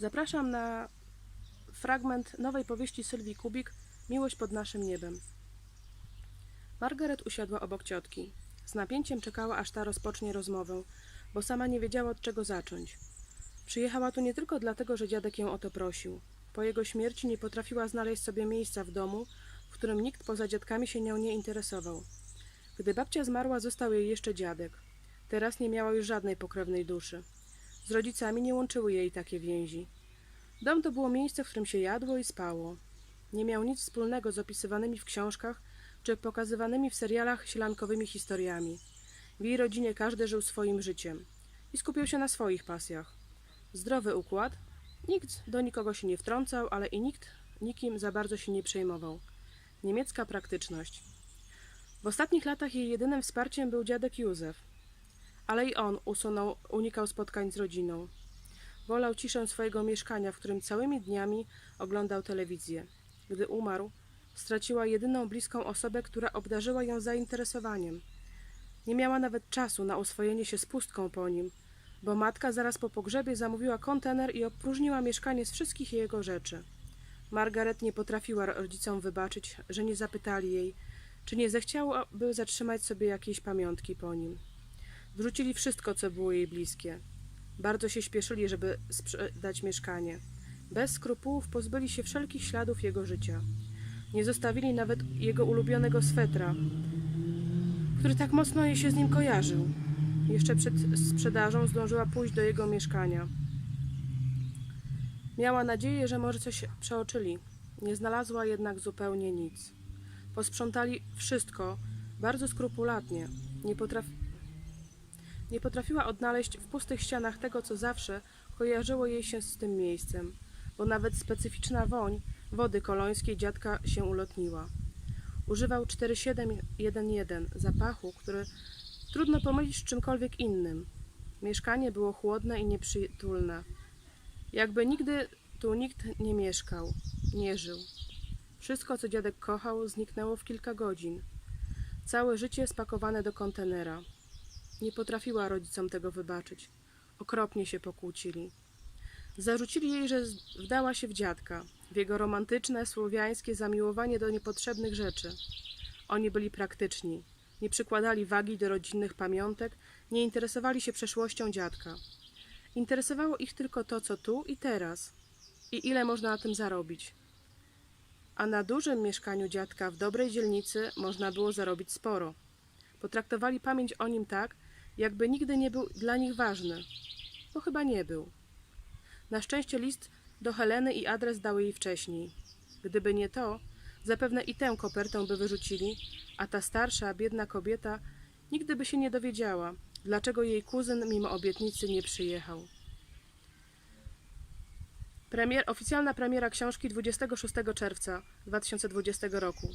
Zapraszam na fragment nowej powieści Sylwii Kubik Miłość pod naszym niebem. Margaret usiadła obok ciotki. Z napięciem czekała, aż ta rozpocznie rozmowę, bo sama nie wiedziała, od czego zacząć. Przyjechała tu nie tylko dlatego, że dziadek ją o to prosił. Po jego śmierci nie potrafiła znaleźć sobie miejsca w domu, w którym nikt poza dziadkami się nią nie interesował. Gdy babcia zmarła, został jej jeszcze dziadek. Teraz nie miała już żadnej pokrewnej duszy. Z rodzicami nie łączyły jej takie więzi. Dom to było miejsce, w którym się jadło i spało. Nie miał nic wspólnego z opisywanymi w książkach czy pokazywanymi w serialach sielankowymi historiami. W jej rodzinie każdy żył swoim życiem i skupiał się na swoich pasjach. Zdrowy układ, nikt do nikogo się nie wtrącał, ale i nikt nikim za bardzo się nie przejmował. Niemiecka praktyczność. W ostatnich latach jej jedynym wsparciem był dziadek Józef, ale i on usunął, unikał spotkań z rodziną. Wolał ciszę swojego mieszkania, w którym całymi dniami oglądał telewizję. Gdy umarł, straciła jedyną bliską osobę, która obdarzyła ją zainteresowaniem. Nie miała nawet czasu na oswojenie się z pustką po nim, bo matka zaraz po pogrzebie zamówiła kontener i opróżniła mieszkanie z wszystkich jego rzeczy. Margaret nie potrafiła rodzicom wybaczyć, że nie zapytali jej, czy nie zechciałaby zatrzymać sobie jakieś pamiątki po nim. Wrzucili wszystko, co było jej bliskie. Bardzo się śpieszyli, żeby sprzedać mieszkanie. Bez skrupułów pozbyli się wszelkich śladów jego życia. Nie zostawili nawet jego ulubionego swetra, który tak mocno jej się z nim kojarzył. Jeszcze przed sprzedażą zdążyła pójść do jego mieszkania. Miała nadzieję, że może coś przeoczyli. Nie znalazła jednak zupełnie nic. Posprzątali wszystko bardzo skrupulatnie. Nie, potraf... nie potrafiła odnaleźć w pustych ścianach tego, co zawsze kojarzyło jej się z tym miejscem, bo nawet specyficzna woń wody kolońskiej dziadka się ulotniła. Używał 4711 zapachu, który trudno pomylić z czymkolwiek innym. Mieszkanie było chłodne i nieprzytulne. Jakby nigdy tu nikt nie mieszkał, nie żył. Wszystko, co dziadek kochał, zniknęło w kilka godzin. Całe życie spakowane do kontenera. Nie potrafiła rodzicom tego wybaczyć. Okropnie się pokłócili. Zarzucili jej, że wdała się w dziadka, w jego romantyczne, słowiańskie zamiłowanie do niepotrzebnych rzeczy. Oni byli praktyczni, nie przykładali wagi do rodzinnych pamiątek, nie interesowali się przeszłością dziadka. Interesowało ich tylko to, co tu i teraz i ile można na tym zarobić. A na dużym mieszkaniu dziadka w dobrej dzielnicy można było zarobić sporo. Potraktowali pamięć o nim tak, jakby nigdy nie był dla nich ważny, bo chyba nie był. Na szczęście list do Heleny i adres dały jej wcześniej. Gdyby nie to, zapewne i tę kopertę by wyrzucili, a ta starsza, biedna kobieta nigdy by się nie dowiedziała, dlaczego jej kuzyn mimo obietnicy nie przyjechał. Premier, oficjalna premiera książki 26 czerwca 2020 roku.